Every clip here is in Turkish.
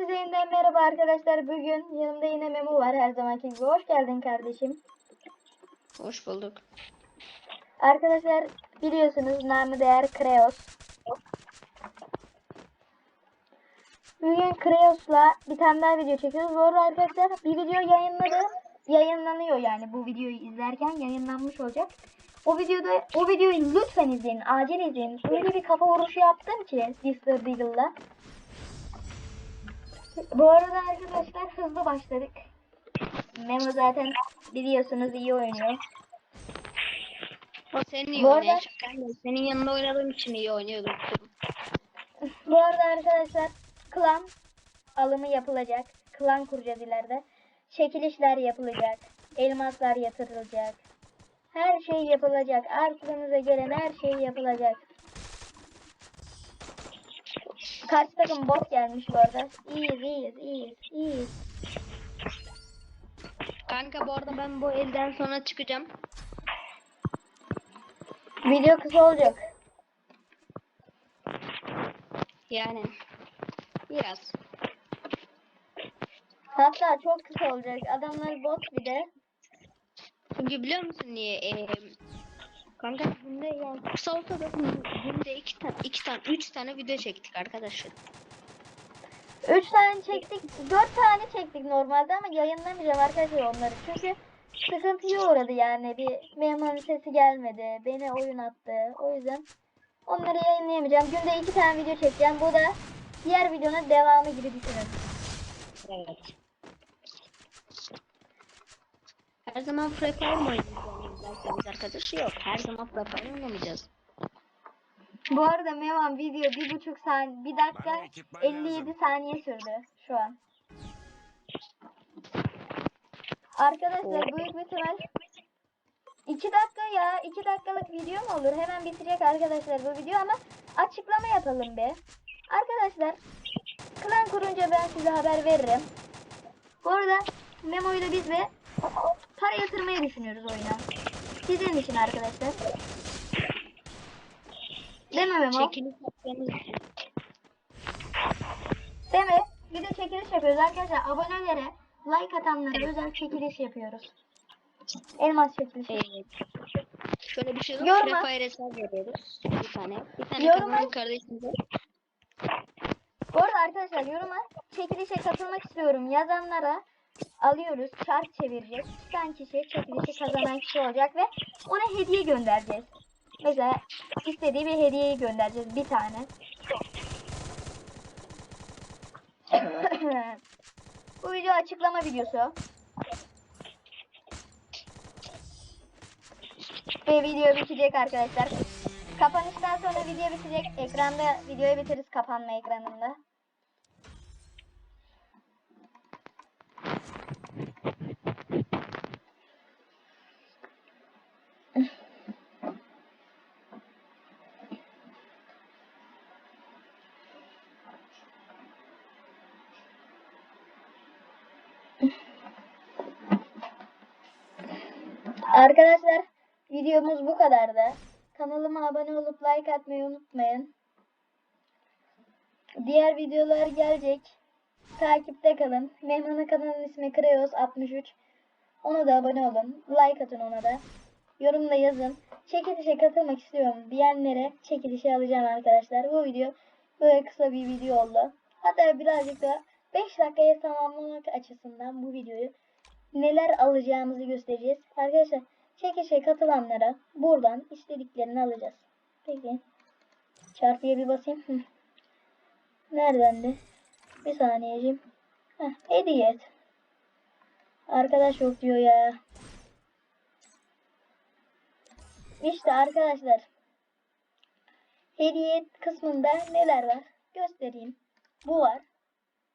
Hepinize yeniden merhaba arkadaşlar. Bugün yanımda yine Memo var her zamanki gibi. Hoş geldin kardeşim. Hoş bulduk. Arkadaşlar biliyorsunuz namı değer Kreos. Bugün Kreos'la bir tane daha video çekiyoruz. Bu arada arkadaşlar bir video yayınladı. Yayınlanıyor yani bu videoyu izlerken yayınlanmış olacak. O videoda o videoyu lütfen izleyin. Acil izleyin. Öyle bir kafa vuruşu yaptım ki Mr. Deagle'la. Bu arada arkadaşlar hızlı başladık. Memo zaten biliyorsunuz iyi oynuyor. O senin iyi Bu arada- de senin yanında oynadığım için iyi oynuyordum. Bu arada arkadaşlar klan alımı yapılacak. Klan kuracağız ileride. Çekilişler yapılacak. Elmaslar yatırılacak. Her şey yapılacak. Aklınıza gelen her şey yapılacak. Karşı takım bot gelmiş bu arada. İyiyiz, iyiyiz, iyiyiz, iyiyiz. Kanka bu arada ben bu elden sonra çıkacağım. Video kısa olacak. Yani biraz. Hatta çok kısa olacak. Adamlar bot bir de. Çünkü biliyor musun niye? Ee, kanka günde yani kısa olsa da günde iki tane, iki tane, üç tane video çektik arkadaşlar. Üç tane çektik, dört tane çektik normalde ama yayınlamayacağım arkadaşlar onları. Çünkü sıkıntıya uğradı yani. Bir Mehmet'in sesi gelmedi. Beni oyun attı. O yüzden onları yayınlayamayacağım. Günde iki tane video çekeceğim. Bu da diğer videonun devamı gibi düşünün. Evet. Her zaman Free Fire mı oynayacağız derseniz arkadaş? Yok. Her zaman Fire oynamayacağız. Bu arada Mevan video bir buçuk saniye, bir dakika 57 saniye sürdü şu an. Arkadaşlar büyük bir ihtimal 2 dakika ya 2 dakikalık video mu olur? Hemen bitirecek arkadaşlar bu video ama açıklama yapalım bir. Arkadaşlar klan kurunca ben size haber veririm. Bu arada Memo'yu da biz de para yatırmayı düşünüyoruz oyuna. Sizin için arkadaşlar. Değil mi Memo? Çekiliş yaptığımız için. Değil mi? Bir de çekiliş yapıyoruz arkadaşlar. Abonelere like atanlara özel çekiliş yapıyoruz. Elmas çekilişi. Evet. Şöyle bir şey yok. Yorma. Free Fire hesap veriyoruz. Bir tane. Bir tane kazanan kardeşimize. Bu arada arkadaşlar yoruma çekilişe katılmak istiyorum yazanlara alıyoruz. Çark çevireceğiz. Çıkan kişi çekilişi kazanan kişi olacak ve ona hediye göndereceğiz. Mesela istediği bir hediyeyi göndereceğiz. Bir tane. Bu video açıklama videosu. Ve video bitecek arkadaşlar. Kapanıştan sonra video bitecek. Ekranda videoyu bitiririz kapanma ekranında. Arkadaşlar videomuz bu kadardı. Kanalıma abone olup like atmayı unutmayın. Diğer videolar gelecek. Takipte kalın. Mehman'ın kanalının ismi Kreos 63. Ona da abone olun. Like atın ona da. Yorumda yazın. Çekilişe katılmak istiyorum diyenlere çekilişe alacağım arkadaşlar. Bu video böyle kısa bir video oldu. Hatta birazcık da 5 dakikaya tamamlamak açısından bu videoyu neler alacağımızı göstereceğiz. Arkadaşlar çekişe katılanlara buradan istediklerini alacağız. Peki. Çarpıya bir basayım. Nereden de? Bir saniyeciğim. Heh, hediye et. Arkadaş yok diyor ya. İşte arkadaşlar. Hediye kısmında neler var? Göstereyim. Bu var.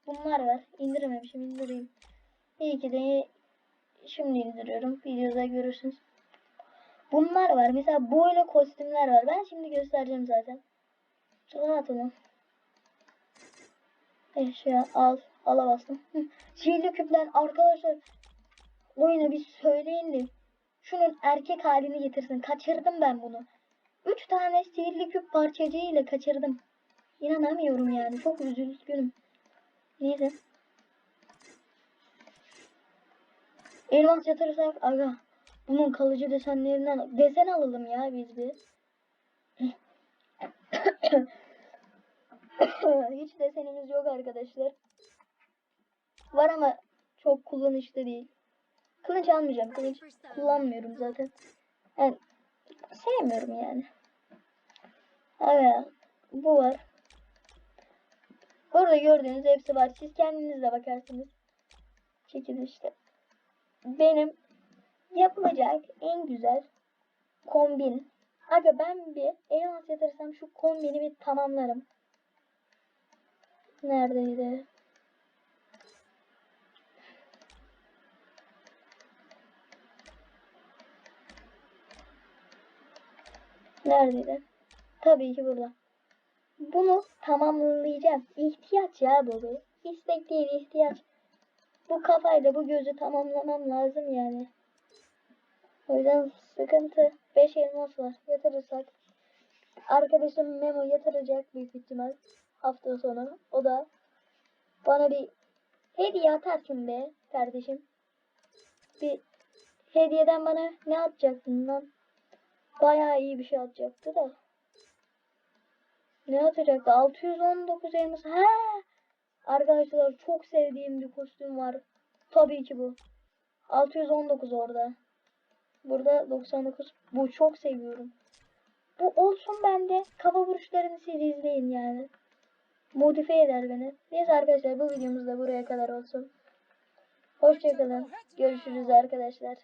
Bunlar var. İndirmemişim indireyim. İyi ki de şimdi indiriyorum. Videoda görürsünüz. Bunlar var. Mesela böyle kostümler var. Ben şimdi göstereceğim zaten. Rahat olun. Eşya al. Ala bastım. Hı. Sihirli küpler arkadaşlar. Oyuna bir söyleyin de. Şunun erkek halini getirsin. Kaçırdım ben bunu. Üç tane sihirli küp parçacığı ile kaçırdım. İnanamıyorum yani. Çok üzülgünüm. Neyse. Elmas yatırırsak aga bunun kalıcı desenlerinden desen alalım ya biz bir. Hiç desenimiz yok arkadaşlar. Var ama çok kullanışlı değil. Kılıç almayacağım. Kılıç kullanmıyorum zaten. Yani sevmiyorum yani. Evet. Bu var. Burada gördüğünüz hepsi var. Siz kendiniz de bakarsınız. Şekilde işte. Benim yapılacak en güzel kombin. Aga ben bir elmas yatırsam şu kombini bir tamamlarım. Neredeydi? Neredeydi? Tabii ki burada. Bunu tamamlayacağım. İhtiyaç ya bu bir. İstek değil ihtiyaç. Bu kafayla bu gözü tamamlamam lazım yani. O yüzden sıkıntı. 5 elmas var. Yatırırsak. Arkadaşım Memo yatıracak büyük ihtimal. Hafta sonu. O da bana bir hediye atarsın be kardeşim. Bir hediyeden bana ne atacaksın lan? Bayağı iyi bir şey atacaktı da. Ne atacaktı? 619 elmas. Ha! Arkadaşlar çok sevdiğim bir kostüm var. Tabii ki bu. 619 orada. Burada 99. Bu çok seviyorum. Bu olsun bende. Kafa vuruşlarını siz izleyin yani. Modifiye eder beni. Neyse arkadaşlar bu videomuz da buraya kadar olsun. Hoşçakalın. Görüşürüz arkadaşlar.